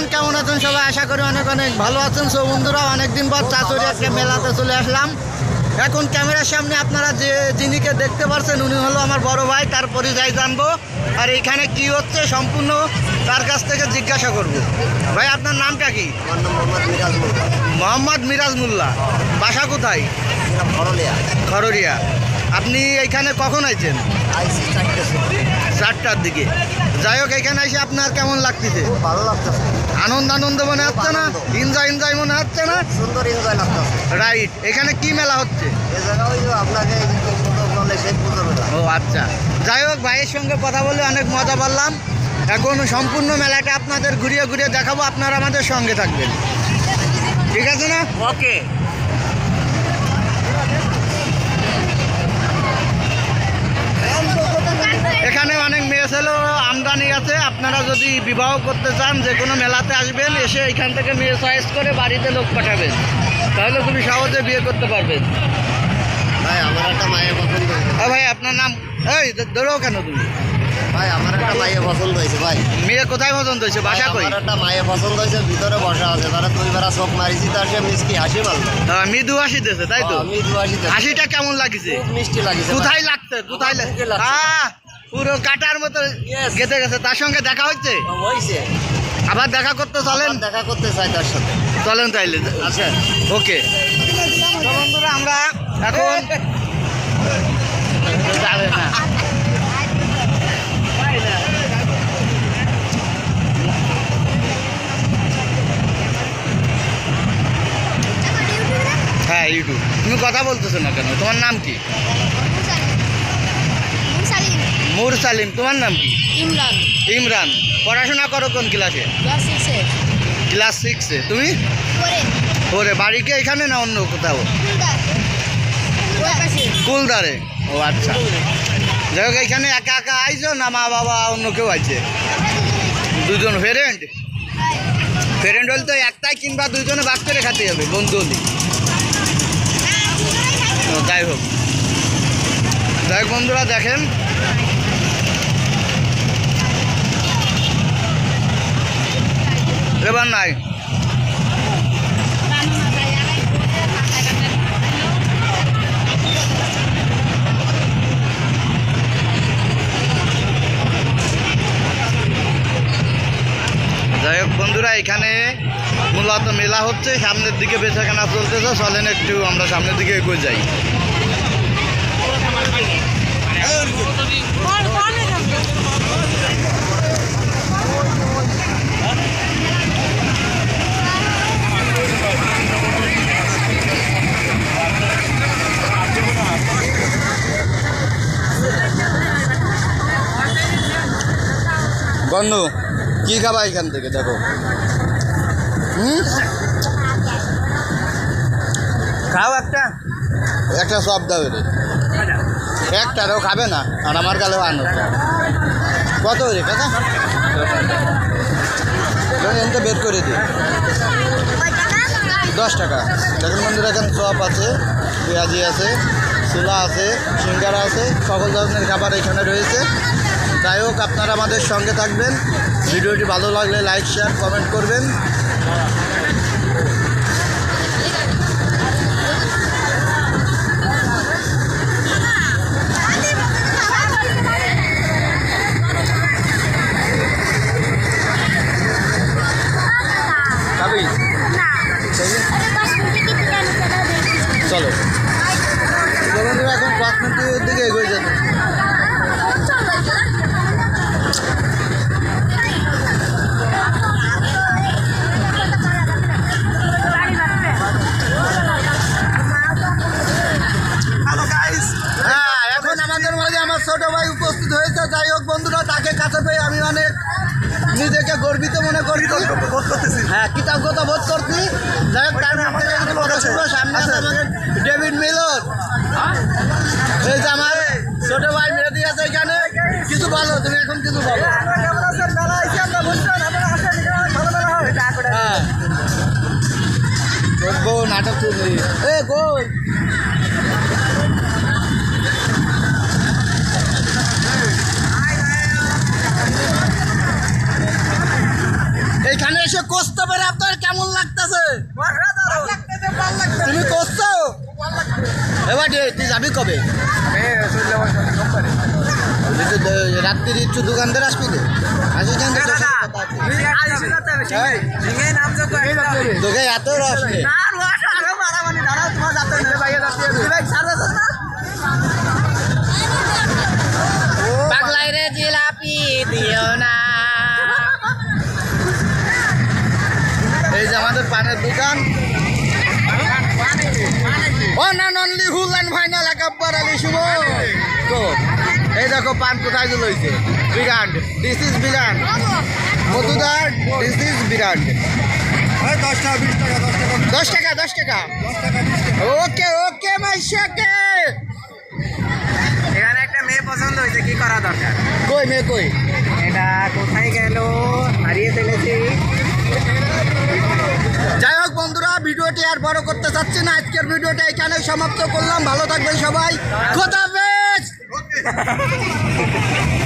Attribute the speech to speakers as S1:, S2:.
S1: Everyone কেমন আছেন সবাই? আশা করি অনেক অনেক ভালো আছেন। সো বন্ধুরা অনেকদিন পর চাচুরি একটা মেলাতে চলে আসলাম। এখন ক্যামেরার সামনে আপনারা যে যিনিকে দেখতে পারছেন উনি হলো আমার বড় ভাই তার পরিচয় জানব। আর এখানে কি হচ্ছে সম্পূর্ণ তার কাছ থেকে জিজ্ঞাসা করব। ভাই আপনার নামটা কি?
S2: মোহাম্মদ মিরাজ মোল্লা।
S1: বাসা কোথায়? খররিয়া আপনি এইখানে কখন আইছেন?
S2: আইসি চারটে সময়।
S1: চারটার দিকে। যাই হোক এখানে এসে আপনার কেমন লাগতেছে?
S2: ভালো লাগতেছে।
S1: আনন্দ আনন্দ মনে হচ্ছে না? এনজয় এনজয় মনে হচ্ছে না?
S2: সুন্দর এনজয় লাগতেছে।
S1: রাইট এখানে কি মেলা হচ্ছে?
S2: আপনাকে
S1: ও আচ্ছা। যাই হোক ভাইয়ের সঙ্গে কথা বলে অনেক মজা পারলাম। এখন সম্পূর্ণ মেলাটা আপনাদের ঘুরিয়ে ঘুরিয়ে দেখাবো। আপনারা আমাদের সঙ্গে থাকবেন। ঠিক আছে না?
S2: ওকে
S1: এখানে অনেক মেয়ে ছেলে আমদানি আছে। আপনারা যদি বিবাহ করতে চান যে কোনো মেলাতে আসবেন এসে এখান থেকে মেয়ে চয়েস করে বাড়িতে লোক পাঠাবেন। তাহলে খুবই সহজে বিয়ে করতে পারবেন।
S2: ভাই আমার একটা মায়ের পছন্দ
S1: ভাই আপনার নাম? এই ধরো কেন তুমি?
S2: ভাই আমার একটা মায়ের পছন্দ হয়েছে ভাই।
S1: মেয়ে কোথায় পছন্দ হয়েছে? বাসা কই?
S2: আমার একটা মায়ের পছন্দ হয়েছে ভিতরে বসা আছে। তারা দুই মারিছি তার সে মিষ্টি হাসি
S1: মৃদু তাই তো?
S2: আমি দু হাসিতে
S1: হাসিটা কেমন লাগিছে?
S2: মিষ্টি লাগিছে
S1: কোথায় লাগছে? কোথায়
S2: লাগছে।
S1: পুরো কাটার মতো. গেতে গেছে। তার সঙ্গে দেখা হচ্ছে?
S2: হয়েছে
S1: আবার দেখা করতে চলেন?
S2: দেখা করতে চাই তার সাথে।
S1: চলেন তাইলে।
S2: আচ্ছা।
S1: ওকে। বন্ধুরা আমরা এখন যাবে না হ্যাঁ ইউটিউব। তুমি কথা বলতেছো না কেন? তোমার নাম কি? মুর সালিম তোমার নাম কি?
S3: ইমরান।
S1: ইমরান। পড়াশোনা করো কোন ক্লাসে?
S3: ক্লাস সিক্সে।
S1: ক্লাস সিক্সে। তুমি? ওরে বাড়ি কি এখানে না অন্য কোথাও? কুলদারে। ও আচ্ছা। যাই হোক এখানে একা একা আইছো না মা বাবা অন্য কেউ আছে? দুজন ফ্রেন্ড? ফ্রেন্ড হলে তো একটাই কিংবা দুজনে ভাগ করে খেতে হবে বন্ধু হলে। যাই হোক। যাই হোক বন্ধুরা দেখেন। এবার নাই। যাই হোক বন্ধুরা, এখানে মূলত মেলা হচ্ছে, সামনের দিকে বেচাকেনা চলতেছে, চলেন একটু আমরা সামনের দিকে এগিয়ে যাই। বন্ধু কি খাবা এখান থেকে দেখো। হুম? খাও একটা। একটা সব দাও রে একটা একটারও খাবে না আর আমার গালেও আনো কত রে কাকা? এনতে বের করে দিই। দশ টাকা। দেখুন বন্ধুরা এখানে চপ আছে পেঁয়াজি আছে ছোলা আছে সিঙ্গারা আছে সকল ধরনের খাবার এখানে রয়েছে। যাই হোক আপনারা আমাদের সঙ্গে থাকবেন। ভিডিওটি ভালো লাগলে লাইক শেয়ার কমেন্ট করবেন। চলো। এখন পাঁচ মিনিটের দিকে এগিয়ে যাবে অনেক নিজেকে গর্বিত মনে করি হ্যাঁ কৃতজ্ঞতা বোধ করছি। যাই হোক তার সামনে আছে ডেভিড মিলর এই যে আমার ছোট ভাই মেরে দিয়েছে এখানে। কিছু বলো তুমি এখন কিছু বলো। হ্যাঁ। গো নাটক এ গো এখানে এসে কষতে পেরে আপনার কেমন লাগতেছে? তুমি কষছো এবার তুই যাবি কবে? তো ইচ্ছু দোকানদার আসবি তো তোকে এত রস নেই ফাইনাল আলী শুভ। তো এই দেখো পান কোথায়গুলো হয়েছে? বিরান্ড দিস ইজ বিরান্ড মধুদার দিস ইজ বিরান্ড দশ টাকা দশ টাকা। ওকে ওকে মাইশাকে
S2: এখানে একটা মেয়ে পছন্দ হয়েছে কি করা দরকার?
S1: কই মে কই?
S2: এটা কোথায় গেল? হারিয়ে ফেলেছি।
S1: আর বড় করতে চাচ্ছি না। আজকের ভিডিওটা এখানে সমাপ্ত করলাম। ভালো থাকবেন সবাই। খোদাফেজ